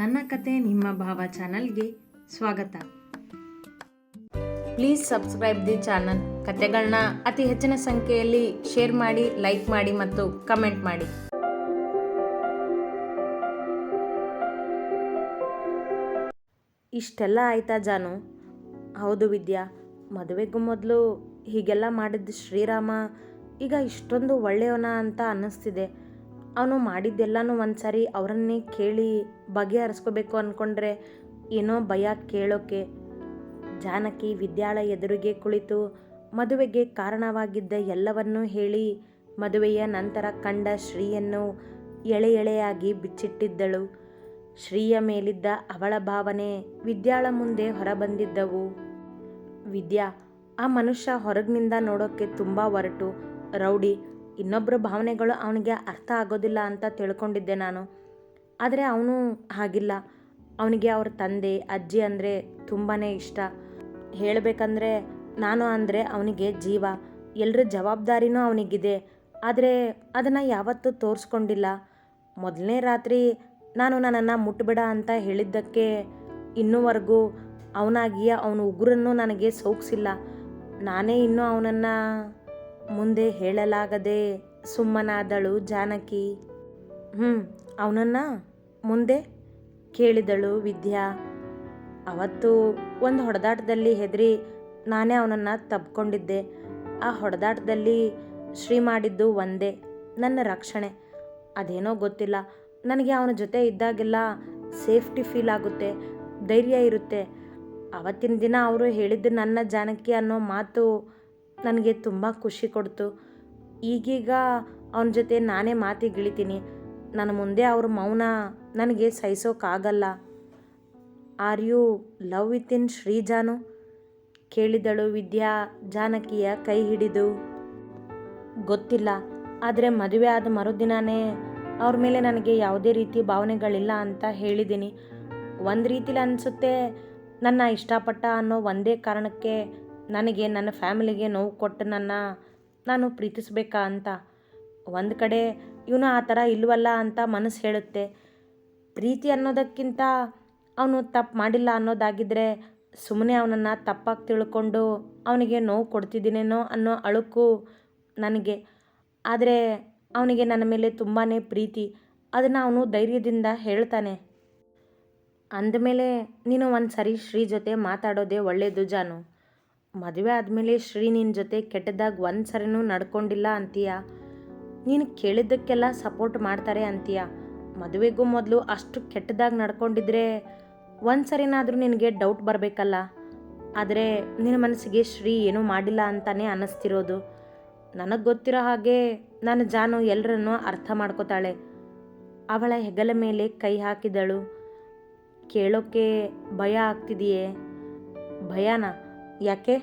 ನನ್ನ ಕತೆ ನಿಮ್ಮ ಭಾವ ಚಾನಲ್ಗೆ ಸ್ವಾಗತ. Please subscribe the channel. ಕತೆಗಳನ್ನ ಅತಿ ಹೆಚ್ಚಿನ ಸಂಖ್ಯೆಯಲ್ಲಿ ಶೇರ್ ಮಾಡಿ, ಲೈಕ್ ಮಾಡಿ ಮತ್ತು ಕಮೆಂಟ್ ಮಾಡಿ. ಇಷ್ಟೆಲ್ಲ ಆಯ್ತಾ ಜಾನು? ಹೌದು ವಿದ್ಯಾ, ಮದುವೆಗೂ ಮೊದಲು ಹೀಗೆಲ್ಲ ಮಾಡಿದ್ದು ಶ್ರೀರಾಮ, ಈಗ ಇಷ್ಟೊಂದು ಒಳ್ಳೆಯವನ ಅಂತ ಅನ್ನಿಸ್ತಿದೆ. ಅವನು ಮಾಡಿದ್ದೆಲ್ಲನೂ ಒಂದ್ಸರಿ ಅವರನ್ನೇ ಕೇಳಿ ಬಗೆಹರಿಸ್ಕೋಬೇಕು ಅಂದ್ಕೊಂಡ್ರೆ ಏನೋ ಭಯ ಕೇಳೋಕೆ. ಜಾನಕಿ ವಿದ್ಯಾಳ ಎದುರಿಗೆ ಕುಳಿತು ಮದುವೆಗೆ ಕಾರಣವಾಗಿದ್ದ ಎಲ್ಲವನ್ನೂ ಹೇಳಿ ಮದುವೆಯ ನಂತರ ಕಂಡ ಶ್ರೀಯನ್ನು ಎಳೆ ಎಳೆಯಾಗಿ ಬಿಚ್ಚಿಟ್ಟಿದ್ದಳು. ಶ್ರೀಯ ಮೇಲಿದ್ದ ಅವಳ ಭಾವನೆ ವಿದ್ಯಾಳ ಮುಂದೆ ಹೊರಬಂದಿದ್ದವು. ವಿದ್ಯಾ, ಆ ಮನುಷ್ಯ ಹೊರಗಿನಿಂದ ನೋಡೋಕ್ಕೆ ತುಂಬ ಹೊರಟು ರೌಡಿ ಇನ್ನೊಬ್ಬರ ಭಾವನೆಗಳು ಅವನಿಗೆ ಅರ್ಥ ಆಗೋದಿಲ್ಲ ಅಂತ ತಿಳ್ಕೊಂಡಿದ್ದೆ ನಾನು. ಆದರೆ ಅವನು ಹಾಗಿಲ್ಲ. ಅವನಿಗೆ ಅವ್ರ ತಂದೆ, ಅಜ್ಜಿ ಅಂದರೆ ತುಂಬಾ ಇಷ್ಟ. ಹೇಳಬೇಕಂದ್ರೆ ನಾನು ಅಂದರೆ ಅವನಿಗೆ ಜೀವ. ಎಲ್ಲರ ಜವಾಬ್ದಾರಿನೂ ಅವನಿಗಿದೆ. ಆದರೆ ಅದನ್ನು ಯಾವತ್ತೂ ತೋರಿಸ್ಕೊಂಡಿಲ್ಲ. ಮೊದಲನೇ ರಾತ್ರಿ ನಾನು ನನ್ನನ್ನು ಮುಟ್ಬೇಡ ಅಂತ ಹೇಳಿದ್ದಕ್ಕೆ ಇನ್ನೂವರೆಗೂ ಅವನಾಗಿಯೇ ಅವನ ಉಗುರನ್ನು ನನಗೆ ಸೋಗಿಸಿಲ್ಲ ನಾನೇ ಇನ್ನೂ ಅವನನ್ನು ಮುಂದೆ ಹೇಳಲಾಗದೆ ಸುಮ್ಮನಾದಳು ಜಾನಕಿ. ಹ್ಞೂ ಅವನನ್ನು ಮುಂದೆ ಕೇಳಿದಳು ವಿದ್ಯಾ. ಅವತ್ತು ಒಂದು ಹೊಡೆದಾಟದಲ್ಲಿ ಹೆದರಿ ನಾನೇ ಅವನನ್ನು ತಬ್ಕೊಂಡಿದ್ದೆ. ಆ ಹೊಡೆದಾಟದಲ್ಲಿ ಶ್ರೀ ಮಾಡಿದ್ದು ಒಂದೇ, ನನ್ನ ರಕ್ಷಣೆ. ಅದೇನೋ ಗೊತ್ತಿಲ್ಲ, ನನಗೆ ಅವನ ಜೊತೆ ಇದ್ದಾಗೆಲ್ಲ ಸೇಫ್ಟಿ ಫೀಲ್ ಆಗುತ್ತೆ, ಧೈರ್ಯ ಇರುತ್ತೆ. ಅವತ್ತಿನ ದಿನ ಅವರು ಹೇಳಿದ್ದು ನನ್ನ ಜಾನಕಿ ಅನ್ನೋ ಮಾತು ನನಗೆ ತುಂಬ ಖುಷಿ ಕೊಡ್ತು. ಈಗೀಗ ಅವನ ಜೊತೆ ನಾನೇ ಮಾತಿಗಿಳಿತೀನಿ. ನನ್ನ ಮುಂದೆ ಅವ್ರ ಮೌನ ನನಗೆ ಸಹಿಸೋಕ್ಕಾಗಲ್ಲ are you love with in ಶ್ರೀಜಾನು? ಕೇಳಿದಳು ವಿದ್ಯಾ ಜಾನಕಿಯ ಕೈ ಹಿಡಿದು. ಗೊತ್ತಿಲ್ಲ, ಆದರೆ ಮದುವೆ ಆದ ಮರುದಿನವೇ ಅವ್ರ ಮೇಲೆ ನನಗೆ ಯಾವುದೇ ರೀತಿ ಭಾವನೆಗಳಿಲ್ಲ ಅಂತ ಹೇಳಿದ್ದೀನಿ. ಒಂದು ರೀತಿಲಿ ಅನಿಸುತ್ತೆ, ನನ್ನ ಇಷ್ಟಪಟ್ಟ ಅನ್ನೋ ಒಂದೇ ಕಾರಣಕ್ಕೆ ನನಗೆ ನನ್ನ ಫ್ಯಾಮಿಲಿಗೆ ನೋವು ಕೊಟ್ಟು ನನ್ನ ನಾನು ಪ್ರೀತಿಸಬೇಕಾ ಅಂತ. ಒಂದು ಕಡೆ ಇವನು ಆ ಥರ ಇಲ್ವಲ್ಲ ಅಂತ ಮನಸ್ಸು ಹೇಳುತ್ತೆ. ಪ್ರೀತಿ ಅನ್ನೋದಕ್ಕಿಂತ ಅವನು ತಪ್ಪು ಮಾಡಿಲ್ಲ ಅನ್ನೋದಾಗಿದ್ದರೆ ಸುಮ್ಮನೆ ಅವನನ್ನು ತಪ್ಪಾಗಿ ತಿಳ್ಕೊಂಡು ಅವನಿಗೆ ನೋವು ಕೊಡ್ತಿದ್ದೀನೇನೋ ಅನ್ನೋ ಅಳುಕು ನನಗೆ. ಆದರೆ ಅವನಿಗೆ ನನ್ನ ಮೇಲೆ ತುಂಬಾ ಪ್ರೀತಿ. ಅದನ್ನು ಅವನು ಧೈರ್ಯದಿಂದ ಹೇಳ್ತಾನೆ. ಅಂದಮೇಲೆ ನೀನು ಒಂದು ಸರಿ ಶ್ರೀ ಜೊತೆ ಮಾತಾಡೋದೇ ಒಳ್ಳೆಯದು ಜಾನು. ಮದುವೆ ಆದಮೇಲೆ ಶ್ರೀ ನಿನ್ನ ಜೊತೆ ಕೆಟ್ಟದಾಗ ಒಂದು ಸರಿನೂ ನಡ್ಕೊಂಡಿಲ್ಲ ಅಂತೀಯ? ನೀನು ಕೇಳಿದ್ದಕ್ಕೆಲ್ಲ ಸಪೋರ್ಟ್ ಮಾಡ್ತಾರೆ ಅಂತೀಯ? ಮದುವೆಗೂ ಮೊದಲು ಅಷ್ಟು ಕೆಟ್ಟದಾಗ ನಡ್ಕೊಂಡಿದ್ರೆ ಒಂದು ಸರಿನಾದರೂ ನಿನಗೆ ಡೌಟ್ ಬರಬೇಕಲ್ಲ. ಆದರೆ ನಿನ್ನ ಮನಸ್ಸಿಗೆ ಶ್ರೀ ಏನೂ ಮಾಡಿಲ್ಲ ಅಂತಾನೆ ಅನ್ನಿಸ್ತಿರೋದು ನನಗೆ ಗೊತ್ತಿರೋ ಹಾಗೆ ನಾನು ಜಾನು ಎಲ್ಲರನ್ನೂ ಅರ್ಥ ಮಾಡ್ಕೋತಾಳೆ. ಅವಳ ಹೆಗಲ ಮೇಲೆ ಕೈ ಹಾಕಿದಳು. ಕೇಳೋಕ್ಕೆ ಭಯ ಆಗ್ತಿದೆಯೇ? ಭಯನಾ? ಯಾಕೆ?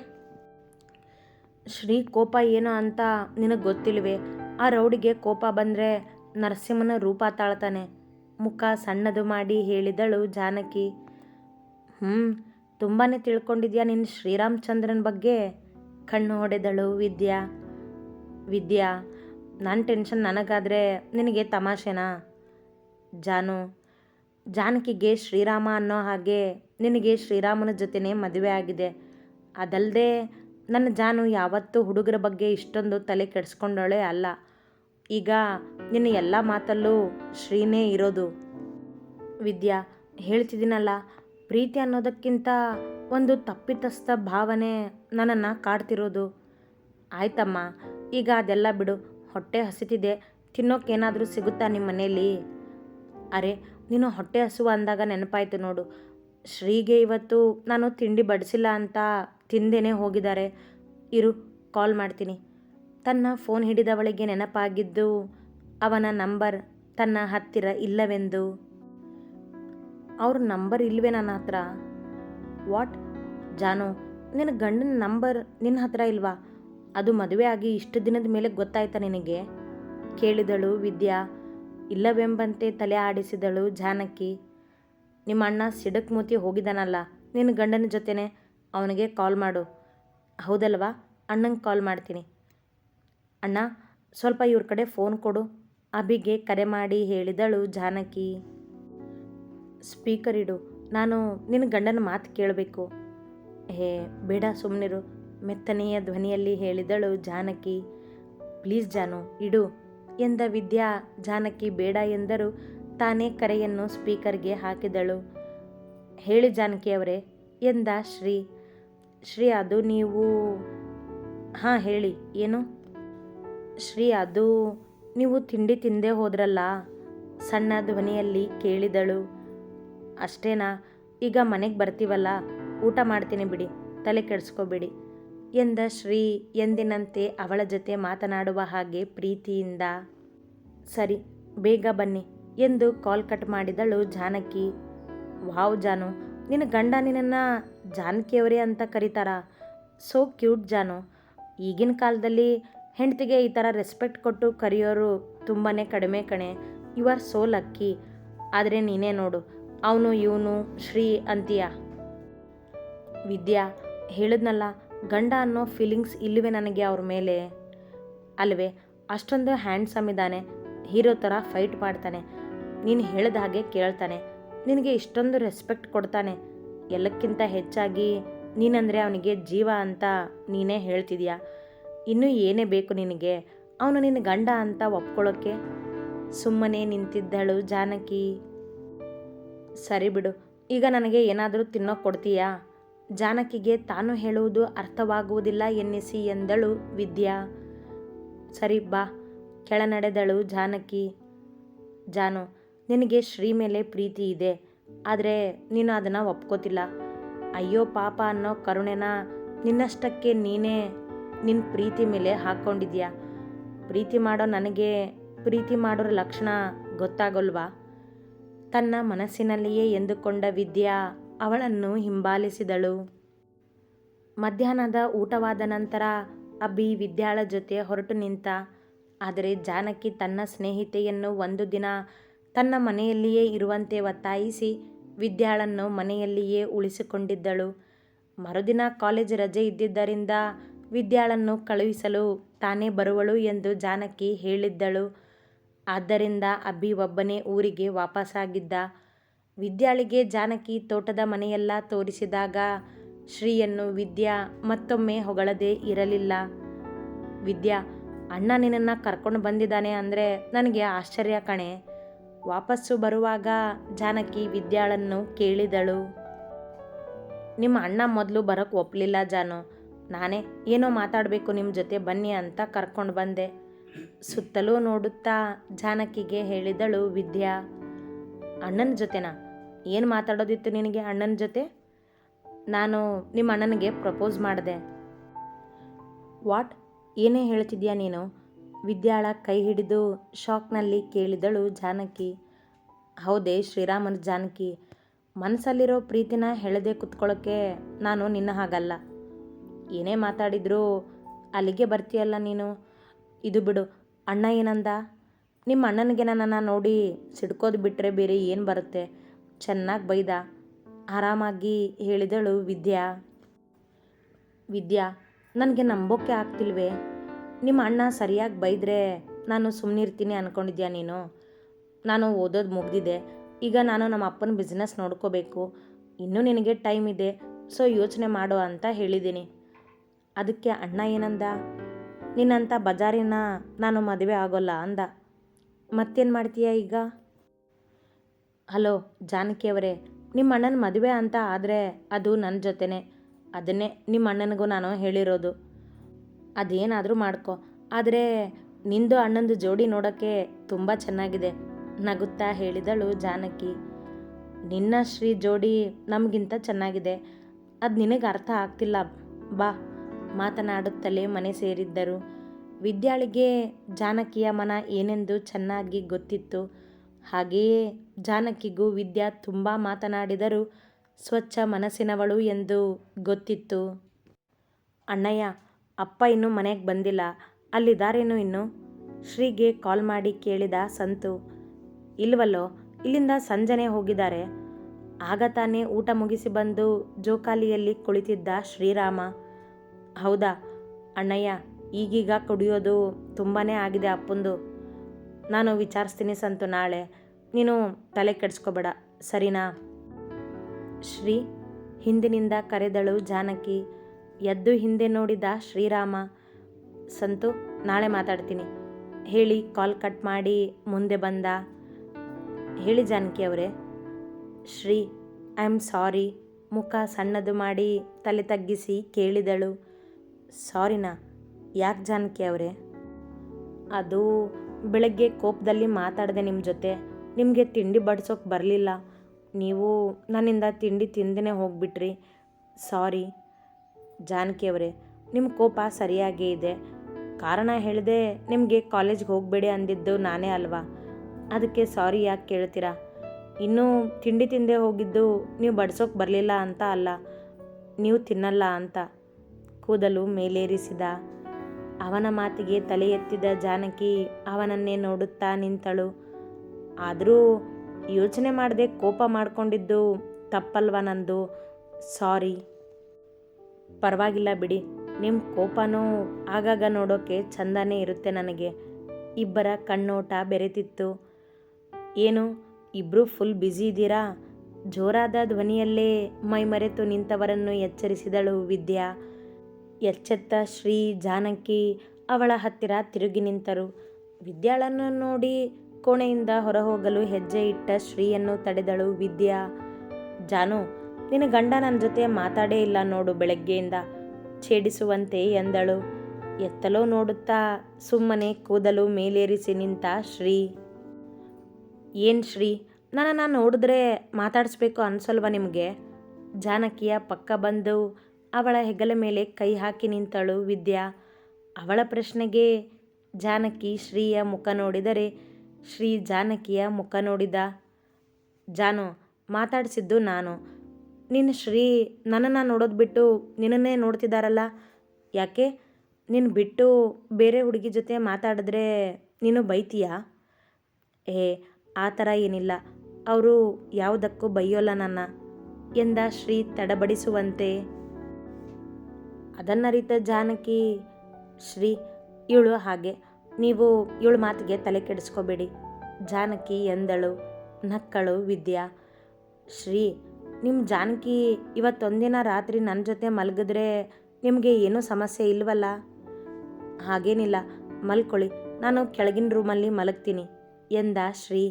ಶ್ರೀ ಕೋಪ ಏನು ಅಂತ ನಿನಗೆ ಗೊತ್ತಿಲ್ವೇ? ಆ ರೌಡಿಗೆ ಕೋಪ ಬಂದರೆ ನರಸಿಂಹನ ರೂಪ ತಾಳ್ತಾನೆ. ಮುಖ ಸಣ್ಣದು ಮಾಡಿ ಹೇಳಿದಳು ಜಾನಕಿ. ಹ್ಞೂ ತುಂಬಾ ತಿಳ್ಕೊಂಡಿದ್ಯಾ ನಿನ್ನ ಶ್ರೀರಾಮಚಂದ್ರನ ಬಗ್ಗೆ? ಕಣ್ಣು ಹೊಡೆದಳು ವಿದ್ಯಾ. ವಿದ್ಯಾ ನನ್ನ ಟೆನ್ಷನ್ ನನಗಾದರೆ ನಿನಗೆ ತಮಾಷೆನಾ? ಜಾನು, ಜಾನಕಿಗೆ ಶ್ರೀರಾಮ ಅನ್ನೋ ಹಾಗೆ ನಿನಗೆ ಶ್ರೀರಾಮನ ಜೊತೆನೇ ಮದುವೆ ಆಗಿದೆ. ಅದಲ್ಲದೆ ನನ್ನ ಜಾನು ಯಾವತ್ತೂ ಹುಡುಗರ ಬಗ್ಗೆ ಇಷ್ಟೊಂದು ತಲೆ ಕೆಡಿಸ್ಕೊಂಡೋಳೆ ಅಲ್ಲ. ಈಗ ನಿನ್ನ ಎಲ್ಲ ಮಾತಲ್ಲೂ ಶ್ರೀನೇ ಇರೋದು. ವಿದ್ಯಾ, ಹೇಳ್ತಿದ್ದೀನಲ್ಲ, ಪ್ರೀತಿ ಅನ್ನೋದಕ್ಕಿಂತ ಒಂದು ತಪ್ಪಿತಸ್ಥ ಭಾವನೆ ನನ್ನನ್ನು ಕಾಡ್ತಿರೋದು. ಆಯ್ತಮ್ಮ, ಈಗ ಅದೆಲ್ಲ ಬಿಡು. ಹೊಟ್ಟೆ ಹಸಿತಿದೆ. ತಿನ್ನೋಕ್ಕೇನಾದರೂ ಸಿಗುತ್ತಾ ನಿಮ್ಮ ಮನೇಲಿ? ಅರೆ, ನೀನು ಹೊಟ್ಟೆ ಹಸುವ ಅಂದಾಗ ನೆನಪಾಯಿತು ನೋಡು. ಶ್ರೀಗೆ ಇವತ್ತು ನಾನು ತಿಂಡಿ ಬಡಿಸಿಲ್ಲ ಅಂತ ತಿಂದೇನೆ ಹೋಗಿದ್ದಾರೆ. ಇರು, ಕಾಲ್ ಮಾಡ್ತೀನಿ. ತನ್ನ ಫೋನ್ ಹಿಡಿದವಳಿಗೆ ನೆನಪಾಗಿದ್ದು ಅವನ ನಂಬರ್ ತನ್ನ ಹತ್ತಿರ ಇಲ್ಲವೆಂದು. ಅವ್ರ ನಂಬರ್ ಇಲ್ವೇ ನನ್ನ ಹತ್ರ? ವಾಟ್? ಜಾನು, ನಿನ್ನ ಗಂಡನ ನಂಬರ್ ನಿನ್ನ ಹತ್ರ ಇಲ್ವಾ? ಅದು ಮದುವೆ ಆಗಿ ಇಷ್ಟು ದಿನದ ಮೇಲೆ ಗೊತ್ತಾಯ್ತಾ ನಿನಗೆ? ಕೇಳಿದಳು ವಿದ್ಯಾ. ಇಲ್ಲವೆಂಬಂತೆ ತಲೆ ಆಡಿಸಿದಳು ಜಾನಕಿ. ನಿಮ್ಮ ಅಣ್ಣ ಸಿಡಕ್ ಮೂತಿ ಹೋಗಿದ್ದಾನಲ್ಲ, ನಿನ್ನ ಗಂಡನ ಜೊತೆನೆ ಅವನಿಗೆ ಕಾಲ್ ಮಾಡು. ಹೌದಲ್ವಾ? ಅಣ್ಣಂಗೆ ಕಾಲ್ ಮಾಡ್ತೀನಿ. ಅಣ್ಣ, ಸ್ವಲ್ಪ ಇವ್ರ ಕಡೆ ಫೋನ್ ಕೊಡು. ಅಭಿಗೆ ಕರೆ ಮಾಡಿ ಹೇಳಿದಳು ಜಾನಕಿ. ಸ್ಪೀಕರ್ ಇಡು. ನಾನು ನಿನ್ನ ಗಂಡನ ಮಾತು ಕೇಳಬೇಕು. ಹೇ, ಬೇಡ ಸುಮ್ಮನಿರು ಮೆತ್ತನೆಯ ಧ್ವನಿಯಲ್ಲಿ ಹೇಳಿದಳು ಜಾನಕಿ. ಪ್ಲೀಸ್ ಜಾನು, ಇಡು. ಎಂದ ವಿದ್ಯಾ, ಜಾನಕಿ, ಬೇಡ ಎಂದರು. ತಾನೇ ಕರೆಯನ್ನು ಸ್ಪೀಕರ್ಗೆ ಹಾಕಿದಳು. ಹೇಳಿ ಜಾನಕಿ ಅವರೇ, ಎಂದ ಶ್ರೀ. ಶ್ರೀ, ಅದು ನೀವು, ಹಾಂ, ಹೇಳಿ, ಏನು? ಶ್ರೀ, ಅದು ನೀವು ತಿಂಡಿ ತಿಂದೇ ಹೋದ್ರಲ್ಲ, ಸಣ್ಣ ಧ್ವನಿಯಲ್ಲಿ ಕೇಳಿದಳು. ಅಷ್ಟೇನಾ? ಈಗ ಮನೆಗೆ ಬರ್ತೀವಲ್ಲ, ಊಟ ಮಾಡ್ತೀನಿ ಬಿಡಿ, ತಲೆ ಕೆಡಿಸ್ಕೋಬೇಡಿ, ಎಂದ ಶ್ರೀ, ಎಂದಿನಂತೆ ಅವಳ ಜೊತೆ ಮಾತನಾಡುವ ಹಾಗೆ ಪ್ರೀತಿಯಿಂದ. ಸರಿ, ಬೇಗ ಬನ್ನಿ, ಎಂದು ಕಾಲ್ ಕಟ್ ಮಾಡಿದಳು ಜಾನಕಿ. ವಾವ್, ಜಾನು ನಿನ್ನ ಗಂಡ ನಿನ್ನನ್ನು ಜಾನಕಿಯವರೇ ಅಂತ ಕರೀತಾರ. ಸೋ ಕ್ಯೂಟ್ ಜಾನು. ಈಗಿನ ಕಾಲದಲ್ಲಿ ಹೆಂಡತಿಗೆ ಈ ಥರ ರೆಸ್ಪೆಕ್ಟ್ ಕೊಟ್ಟು ಕರೆಯೋರು ತುಂಬಾ ಕಡಿಮೆ ಕಣೆ. ಯು ಆರ್ ಸೋ ಲಕ್ಕಿ ಆದರೆ ನೀನೇ ನೋಡು, ಅವನು, ಇವನು, ಶ್ರೀ ಅಂತೀಯ. ವಿದ್ಯಾ, ಹೇಳಿದ್ನಲ್ಲ, ಗಂಡ ಅನ್ನೋ ಫೀಲಿಂಗ್ಸ್ ಇಲ್ಲವೇ ನನಗೆ ಅವ್ರ ಮೇಲೆ. ಅಲ್ವೇ, ಅಷ್ಟೊಂದು ಹ್ಯಾಂಡ್ಸಮ್ ಇದ್ದಾನೆ, ಹೀರೋ ಥರ ಫೈಟ್ ಮಾಡ್ತಾನೆ. ನೀನು ಹೇಳಿದ ಹಾಗೆ ಕೇಳ್ತಾನೆ. ನಿನಗೆ ಇಷ್ಟೊಂದು ರೆಸ್ಪೆಕ್ಟ್ ಕೊಡ್ತಾನೆ. ಎಲ್ಲಕ್ಕಿಂತ ಹೆಚ್ಚಾಗಿ ನೀನಂದರೆ ಅವನಿಗೆ ಜೀವ ಅಂತ ನೀನೇ ಹೇಳ್ತಿದ್ಯಾ? ಇನ್ನೂ ಏನೇ ಬೇಕು ನಿನಗೆ? ಅವನು ನಿನ್ನ ಗಂಡ ಅಂತ ಒಪ್ಕೊಳ್ಳೋಕ್ಕೆ ಸುಮ್ಮನೆ ನಿಂತಿದ್ದಳು ಜಾನಕಿ. ಸರಿ ಬಿಡು, ಈಗ ನನಗೆ ಏನಾದರೂ ತಿನ್ನೋ ಕೊಡ್ತೀಯಾ? ಜಾನಕಿಗೆ ತಾನು ಹೇಳುವುದು ಅರ್ಥವಾಗುವುದಿಲ್ಲ ಎನ್ನಿಸಿ ಎಂದಳು ವಿದ್ಯಾ. ಸರಿ ಬಾ, ಕೆಳನಡೆದಳು ಜಾನಕಿ. ಜಾನು ನಿನಗೆ ಶ್ರೀ ಮೇಲೆ ಪ್ರೀತಿ ಇದೆ, ಆದರೆ ನೀನು ಅದನ್ನು ಒಪ್ಕೋತಿಲ್ಲ. ಅಯ್ಯೋ ಪಾಪ ಅನ್ನೋ ಕರುಣೆನ ನಿನ್ನಷ್ಟಕ್ಕೆ ನೀನೇ ನಿನ್ನ ಪ್ರೀತಿ ಮೇಲೆ ಹಾಕ್ಕೊಂಡಿದ್ಯಾ ಪ್ರೀತಿ ಮಾಡೋ ನನಗೆ ಪ್ರೀತಿ ಮಾಡೋರ ಲಕ್ಷಣ ಗೊತ್ತಾಗಲ್ವಾ? ತನ್ನ ಮನಸ್ಸಿನಲ್ಲಿಯೇ ಎಂದುಕೊಂಡ ವಿದ್ಯಾ ಅವಳನ್ನು ಹಿಂಬಾಲಿಸಿದಳು. ಮಧ್ಯಾಹ್ನದ ಊಟವಾದ ನಂತರ ಅಬ್ಬಿ ವಿದ್ಯಾಳ ಜೊತೆ ಹೊರಟು ನಿಂತ, ಆದರೆ ಜಾನಕಿ ತನ್ನ ಸ್ನೇಹಿತೆಯನ್ನು ಒಂದು ದಿನ ತನ್ನ ಮನೆಯಲ್ಲಿಯೇ ಇರುವಂತೆ ಒತ್ತಾಯಿಸಿ ವಿದ್ಯಾಳನ್ನು ಮನೆಯಲ್ಲಿಯೇ ಉಳಿಸಿಕೊಂಡಿದ್ದಳು. ಮರುದಿನ ಕಾಲೇಜ್ ರಜೆ ಇದ್ದಿದ್ದರಿಂದ ವಿದ್ಯಾಳನ್ನು ಕಳುಹಿಸಲು ತಾನೇ ಬರುವಳು ಎಂದು ಜಾನಕಿ ಹೇಳಿದ್ದಳು. ಆದ್ದರಿಂದ ಅಬ್ಬಿ ಒಬ್ಬನೇ ಊರಿಗೆ ವಾಪಸ್ಸಾಗಿದ್ದ ವಿದ್ಯಾಳಿಗೆ ಜಾನಕಿ ತೋಟದ ಮನೆಯೆಲ್ಲ ತೋರಿಸಿದಾಗ ಶ್ರೀಯನ್ನು ವಿದ್ಯಾ ಮತ್ತೊಮ್ಮೆ ಹೊಗಳದೇ ಇರಲಿಲ್ಲ. ವಿದ್ಯಾ, ಅಣ್ಣ ನಿನ್ನನ್ನು ಕರ್ಕೊಂಡು ಬಂದಿದ್ದಾನೆ ಅಂದರೆ ನನಗೆ ಆಶ್ಚರ್ಯ ಕಣೆ. ವಾಪಸ್ಸು ಬರುವಾಗ ಜಾನಕಿ ವಿದ್ಯಾಳನ್ನು ಕೇಳಿದಳು. ನಿಮ್ಮ ಅಣ್ಣ ಮೊದಲು ಬರೋಕ್ಕೆ ಒಪ್ಪಲಿಲ್ಲ ಜಾನು. ನಾನೇ ಏನೋ ಮಾತಾಡಬೇಕು ನಿಮ್ಮ ಜೊತೆ ಬನ್ನಿ ಅಂತ ಕರ್ಕೊಂಡು ಬಂದೆ. ಸುತ್ತಲೂ ನೋಡುತ್ತಾ ಜಾನಕಿಗೆ ಹೇಳಿದಳು ವಿದ್ಯಾ. ಅಣ್ಣನ ಜೊತೆನಾ? ಏನು ಮಾತಾಡೋದಿತ್ತು ನಿನಗೆ ಅಣ್ಣನ ಜೊತೆ? ನಾನು ನಿಮ್ಮ ಅಣ್ಣನಿಗೆ ಪ್ರಪೋಸ್ ಮಾಡಿದೆ. ವಾಟ್? ಏನೇ ಹೇಳ್ತಿದ್ಯಾ ನೀನು? ವಿದ್ಯಾಳ ಕೈ ಹಿಡಿದು ಶಾಕ್ನಲ್ಲಿ ಕೇಳಿದಳು ಜಾನಕಿ. ಹೌದೇ ಶ್ರೀರಾಮನ ಜಾನಕಿ, ಮನಸ್ಸಲ್ಲಿರೋ ಪ್ರೀತಿನ ಹೇಳದೆ ಕುತ್ಕೊಳ್ಳೋಕ್ಕೆ ನಾನು ನಿನ್ನ ಹಾಗಲ್ಲ. ಏನೇ ಮಾತಾಡಿದ್ರು ಅಲ್ಲಿಗೆ ಬರ್ತೀಯಲ್ಲ ನೀನು? ಇದು ಬಿಡು, ಅಣ್ಣ ಏನಂದ? ನಿಮ್ಮ ಅಣ್ಣನಿಗೆ ನನ್ನನ್ನು ನೋಡಿ ಸಿಡ್ಕೋದು ಬಿಟ್ಟರೆ ಬೇರೆ ಏನು ಬರುತ್ತೆ? ಚೆನ್ನಾಗಿ ಬೈದ, ಆರಾಮಾಗಿ ಹೇಳಿದಳು ವಿದ್ಯಾ. ವಿದ್ಯಾ, ನನಗೆ ನಂಬೋಕೆ ಆಗ್ತಿಲ್ವೇ? ನಿಮ್ಮ ಅಣ್ಣ ಸರಿಯಾಗಿ ಬೈದರೆ ನಾನು ಸುಮ್ಮನಿರ್ತೀನಿ ಅಂದ್ಕೊಂಡಿದ್ಯಾ ನೀನು? ನಾನು ಓದೋದು ಮುಗ್ದಿದೆ. ಈಗ ನಾನು ನಮ್ಮ ಅಪ್ಪನ ಬಿಸ್ನೆಸ್ ನೋಡ್ಕೋಬೇಕು. ಇನ್ನೂ ನಿನಗೆ ಟೈಮ್ ಇದೆ. ಸೊ ಯೋಚನೆ ಮಾಡು ಅಂತ ಹೇಳಿದ್ದೀನಿ. ಅದಕ್ಕೆ ಅಣ್ಣ ಏನಂದ? ನಿನ್ನಂಥ ಬಜಾರಿನ ನಾನು ಮದುವೆ ಆಗೋಲ್ಲ ಅಂದ. ಮತ್ತೇನು ಮಾಡ್ತೀಯ ಈಗ? ಹಲೋ ಜಾನಕಿಯವರೇ ನಿಮ್ಮ ಅಣ್ಣನ ಮದುವೆ ಅಂತ ಆದರೆ ಅದು ನನ್ನ ಜೊತೆನೇ. ಅದನ್ನೇ ನಿಮ್ಮ ಅಣ್ಣನಿಗೂ ನಾನು ಹೇಳಿರೋದು. ಅದೇನಾದರೂ ಮಾಡ್ಕೊ. ಆದರೆ ನಿಂದು ಅಣ್ಣಂದು ಜೋಡಿ ನೋಡೋಕ್ಕೆ ತುಂಬ ಚೆನ್ನಾಗಿದೆ, ನಗುತ್ತಾ ಹೇಳಿದಳು ಜಾನಕಿ. ನಿನ್ನ ಶ್ರೀ ಜೋಡಿ ನಮಗಿಂತ ಚೆನ್ನಾಗಿದೆ. ಅದು ನಿನಗೆ ಅರ್ಥ ಆಗ್ತಿಲ್ಲ. ಬಾ, ಮಾತನಾಡುತ್ತಲೇ ಮನೆ ಸೇರಿದ್ದರು. ವಿದ್ಯಾಳಿಗೆ ಜಾನಕಿಯ ಮನ ಏನೆಂದು ಚೆನ್ನಾಗಿ ಗೊತ್ತಿತ್ತು. ಹಾಗೆಯೇ ಜಾನಕಿಗೂ ವಿದ್ಯಾ ತುಂಬ ಮಾತನಾಡಿದರೂ ಸ್ವಚ್ಛ ಮನಸ್ಸಿನವಳು ಎಂದು ಗೊತ್ತಿತ್ತು. ಅಣ್ಣಯ್ಯ ಅಪ್ಪ ಇನ್ನೂ ಮನೆಗೆ ಬಂದಿಲ್ಲ. ಅಲ್ಲಿದ್ದಾರೇನು ಇನ್ನು? ಶ್ರೀಗೆ ಕಾಲ್ ಮಾಡಿ ಕೇಳಿದ ಸಂತು, ಇಲ್ವಲ್ಲೋ, ಇಲ್ಲಿಂದ ಸಂಜನೆ ಹೋಗಿದ್ದಾರೆ. ಆಗ ತಾನೇ ಊಟ ಮುಗಿಸಿ ಬಂದು ಜೋಕಾಲಿಯಲ್ಲಿ ಕುಳಿತಿದ್ದ ಶ್ರೀರಾಮ, ಹೌದಾ ಅಣ್ಣಯ್ಯ, ಈಗೀಗ ಕುಡಿಯೋದು ತುಂಬಾ ಆಗಿದೆ ಅಪ್ಪಂದು. ನಾನು ವಿಚಾರಿಸ್ತೀನಿ ಸಂತು ನಾಳೆ. ನೀನು ತಲೆ ಕೆಡಿಸ್ಕೋಬೇಡ, ಸರಿನಾ? ಶ್ರೀ ಹಿಂದಿನಿಂದ ಕರೆದಳು ಜಾನಕಿ ಎದ್ದು ಹಿಂದೆ ನೋಡಿದ ಶ್ರೀರಾಮ, ಸಂತು, ನಾಳೆ ಮಾತಾಡ್ತೀನಿ. ಹೇಳಿ ಕಾಲ್ ಕಟ್ ಮಾಡಿ ಮುಂದೆ ಬಂದ. ಹೇಳಿ ಜಾನಕಿ ಅವರೇ, ಶ್ರೀ ಐ ಆಮ್ ಸಾರಿ ಮುಖ ಸಣ್ಣದು ಮಾಡಿ ತಲೆ ತಗ್ಗಿಸಿ ಕೇಳಿದಳು. ಸಾರಿನಾ ಯಾಕೆ ಜಾನಕಿ ಅವರೇ? ಅದು ಬೆಳಗ್ಗೆ ಕೋಪದಲ್ಲಿ ಮಾತಾಡಿದೆ ನಿಮ್ಮ ಜೊತೆ. ನಿಮಗೆ ತಿಂಡಿ ಬಡಿಸೋಕೆ ಬರಲಿಲ್ಲ. ನೀವು ನನ್ನಿಂದ ತಿಂಡಿ ತಿಂದೇ ಹೋಗ್ಬಿಟ್ರಿ. ಸಾರಿ ಜಾನಕಿ ಅವರೇ ನಿಮ್ಮ ಕೋಪ ಸರಿಯಾಗೇ ಇದೆ. ಕಾರಣ ಹೇಳಿದೆ ನಿಮಗೆ ಕಾಲೇಜ್ಗೆ ಹೋಗಬೇಡಿ ಅಂದಿದ್ದು ನಾನೇ ಅಲ್ವಾ? ಅದಕ್ಕೆ ಸಾರಿ ಯಾಕೆ ಕೇಳ್ತೀರಾ? ಇನ್ನೂ ತಿಂಡಿ ತಿಂದೆ ಹೋಗಿದ್ದು ನೀವು ಬಡ್ಸೋಕೆ ಬರಲಿಲ್ಲ ಅಂತ ಅಲ್ಲ, ನೀವು ತಿನ್ನಲ್ಲ ಅಂತ. ಕೂದಲು ಮೇಲೇರಿಸಿದ ಅವನ ಮಾತಿಗೆ ತಲೆ ಎತ್ತಿದ ಜಾನಕಿ ಅವನನ್ನೇ ನೋಡುತ್ತಾ ನಿಂತಳು. ಆದರೂ ಯೋಚನೆ ಮಾಡದೆ ಕೋಪ ಮಾಡಿಕೊಂಡಿದ್ದು ತಪ್ಪಲ್ವ ನಂದು? ಸಾರಿ. ಪರವಾಗಿಲ್ಲ ಬಿಡಿ. ನಿಮ್ಮ ಕೋಪನೂ ಆಗಾಗ ನೋಡೋಕೆ ಚಂದನೇ ಇರುತ್ತೆ ನನಗೆ. ಇಬ್ಬರ ಕಣ್ಣೋಟ ಬೆರೆತಿತ್ತು. ಏನು ಇಬ್ಬರು ಫುಲ್ ಬ್ಯುಸಿ ಇದ್ದೀರಾ? ಜೋರಾದ ಧ್ವನಿಯಲ್ಲೇ ಮೈಮರೆತು ನಿಂತವರನ್ನು ಎಚ್ಚರಿಸಿದಳು ವಿದ್ಯಾ. ಎಚ್ಚೆತ್ತ ಶ್ರೀ ಜಾನಕಿ ಅವಳ ಹತ್ತಿರ ತಿರುಗಿ ನಿಂತರು. ವಿದ್ಯಾಳನ್ನು ನೋಡಿ ಕೋಣೆಯಿಂದ ಹೊರಹೋಗಲು ಹೆಜ್ಜೆ ಇಟ್ಟ ಶ್ರೀಯನ್ನು ತಡೆದಳು ವಿದ್ಯಾ. ಜಾನು ನಿನ್ನ ಗಂಡ ನನ್ನ ಜೊತೆ ಮಾತಾಡೇ ಇಲ್ಲ ನೋಡು ಬೆಳಗ್ಗೆಯಿಂದ. ಛೇಡಿಸುವಂತೆ ಎಂದಳು. ಎತ್ತಲೋ ನೋಡುತ್ತಾ ಸುಮ್ಮನೆ ಕೂದಲು ಮೇಲೇರಿಸಿ ನಿಂತ ಶ್ರೀ. ಏನು ಶ್ರೀ? ನನ್ನನ್ನು ನೋಡಿದ್ರೆ ಮಾತಾಡಿಸ್ಬೇಕು ಅನ್ಸಲ್ವಾ ನಿಮಗೆ? ಜಾನಕಿಯ ಪಕ್ಕ ಬಂದು ಅವಳ ಹೆಗಲ ಮೇಲೆ ಕೈ ಹಾಕಿ ನಿಂತಳು ವಿದ್ಯಾ. ಅವಳ ಪ್ರಶ್ನೆಗೆ ಜಾನಕಿ ಶ್ರೀಯ ಮುಖ ನೋಡಿದರೆ ಶ್ರೀ ಜಾನಕಿಯ ಮುಖ ನೋಡಿದ. ಜಾನು, ಮಾತಾಡಿಸಿದ್ದು ನಾನು. ನಿನ್ನ ಶ್ರೀ ನನ್ನನ್ನು ನೋಡೋದು ಬಿಟ್ಟು ನಿನ್ನನ್ನೇ ನೋಡ್ತಿದ್ದಾರಲ್ಲ ಯಾಕೆ? ನೀನು ಬಿಟ್ಟು ಬೇರೆ ಹುಡುಗಿ ಜೊತೆ ಮಾತಾಡಿದ್ರೆ ನೀನು ಬೈತೀಯಾ? ಏ, ಆ ಥರ ಏನಿಲ್ಲ. ಅವರು ಯಾವುದಕ್ಕೂ ಬೈಯೋಲ್ಲ ನನ್ನ ಎಂದ ಶ್ರೀ ತಡಬಡಿಸುವಂತೆ. ಅದನ್ನರಿತ ಜಾನಕಿ, ಶ್ರೀ ಇವಳು ಹಾಗೆ. ನೀವು ಇವಳು ಮಾತಿಗೆ ತಲೆ ಕೆಡಿಸ್ಕೋಬೇಡಿ. ಜಾನಕಿ ಎಂದಳು, ನಕ್ಕಳು ವಿದ್ಯಾ. ಶ್ರೀ ನಿಮ್ಮ ಜಾನಕಿ ಇವತ್ತೊಂದಿನ ರಾತ್ರಿ ನನ್ನ ಜೊತೆ ಮಲಗಿದ್ರೆ ನಿಮಗೆ ಏನೂ ಸಮಸ್ಯೆ ಇಲ್ವಲ್ಲ? ಹಾಗೇನಿಲ್ಲ, ಮಲ್ಕೊಳ್ಳಿ. ನಾನು ಕೆಳಗಿನ ರೂಮಲ್ಲಿ ಮಲಗ್ತೀನಿ ಎಂದ ಶ್ರೀ.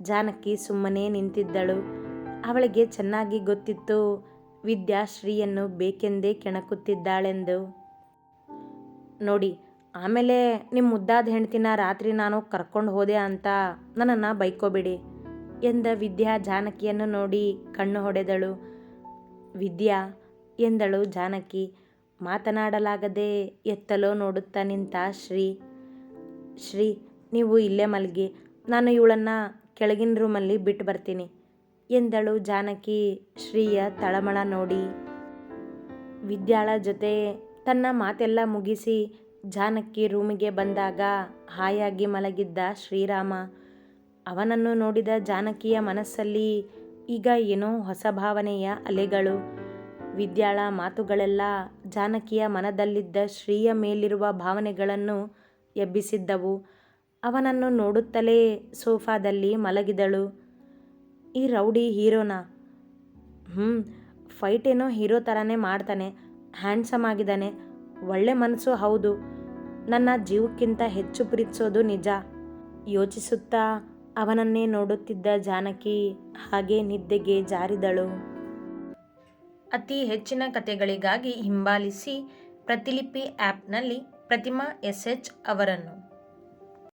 ಜಾನಕಿ ಸುಮ್ಮನೆ ನಿಂತಿದ್ದಳು. ಅವಳಿಗೆ ಚೆನ್ನಾಗಿ ಗೊತ್ತಿತ್ತು ವಿದ್ಯಾ ಶ್ರೀಯನ್ನು ಬೇಕೆಂದೇ ಕೆಣಕುತ್ತಿದ್ದಾಳೆಂದು. ನೋಡಿ, ಆಮೇಲೆ ನಿಮ್ಮ ಮುದ್ದಾದ ಹೆಂಡ್ತಿನ ರಾತ್ರಿ ನಾನು ಕರ್ಕೊಂಡು ಹೋದೆ ಅಂತ ನನ್ನನ್ನು ಬೈಕೋಬೇಡಿ. ಎಂದ ವಿದ್ಯಾ ಜಾನಕಿಯನ್ನು ನೋಡಿ ಕಣ್ಣು ಹೊಡೆದಳು. ವಿದ್ಯಾ, ಎಂದಳು ಜಾನಕಿ, ಮಾತನಾಡಲಾಗದೆ ಎತ್ತಲೋ ನೋಡುತ್ತಾ ನಿಂತ ಶ್ರೀ. ಶ್ರೀ, ನೀವು ಇಲ್ಲೇ ಮಲಗಿ, ನಾನು ಇವಳನ್ನು ಕೆಳಗಿನ ರೂಮಲ್ಲಿ ಬಿಟ್ಟು ಬರ್ತೀನಿ, ಎಂದಳು ಜಾನಕಿ ಶ್ರೀಯ ತಳಮಳ ನೋಡಿ. ವಿದ್ಯಾಳ ಜೊತೆ ತನ್ನ ಮಾತೆಲ್ಲ ಮುಗಿಸಿ ಜಾನಕಿ ರೂಮಿಗೆ ಬಂದಾಗ ಹಾಯಾಗಿ ಮಲಗಿದ್ದ ಶ್ರೀರಾಮ ಅವನನ್ನು ನೋಡಿದ ಜಾನಕಿಯ ಮನಸ್ಸಲ್ಲಿ ಈಗ ಏನೋ ಹೊಸ ಭಾವನೆಯ ಅಲೆಗಳು. ವಿದ್ಯಾಳ ಮಾತುಗಳೆಲ್ಲ ಜಾನಕಿಯ ಮನದಲ್ಲಿದ್ದ ಶ್ರೀಯ ಮೇಲಿರುವ ಭಾವನೆಗಳನ್ನು ಎಬ್ಬಿಸಿದ್ದವು. ಅವನನ್ನು ನೋಡುತ್ತಲೇ ಸೋಫಾದಲ್ಲಿ ಮಲಗಿದಳು. ಈ ರೌಡಿ ಹೀರೋನಾ? ಹ್ಞೂ ಫೈಟ್ ಏನೋ ಹೀರೋ ಥರನೇ ಮಾಡ್ತಾನೆ, ಹ್ಯಾಂಡ್ಸಮ್ ಆಗಿದ್ದಾನೆ. ಒಳ್ಳೆ ಮನಸ್ಸು ಹೌದು. ನನ್ನ ಜೀವಕ್ಕಿಂತ ಹೆಚ್ಚು ಪ್ರೀತಿಸೋದು ನಿಜ. ಯೋಚಿಸುತ್ತಾ ಅವನನ್ನೇ ನೋಡುತ್ತಿದ್ದ ಜಾನಕಿ ಹಾಗೆ ನಿದ್ದೆಗೆ ಜಾರಿದಳು. ಅತಿ ಹೆಚ್ಚಿನ ಕಥೆಗಳಿಗಾಗಿ ಹಿಂಬಾಲಿಸಿ ಪ್ರತಿಲಿಪಿ ಆ್ಯಪ್ನಲ್ಲಿ ಪ್ರತಿಮಾ ಎಸ್ ಎಚ್ ಅವರನ್ನು.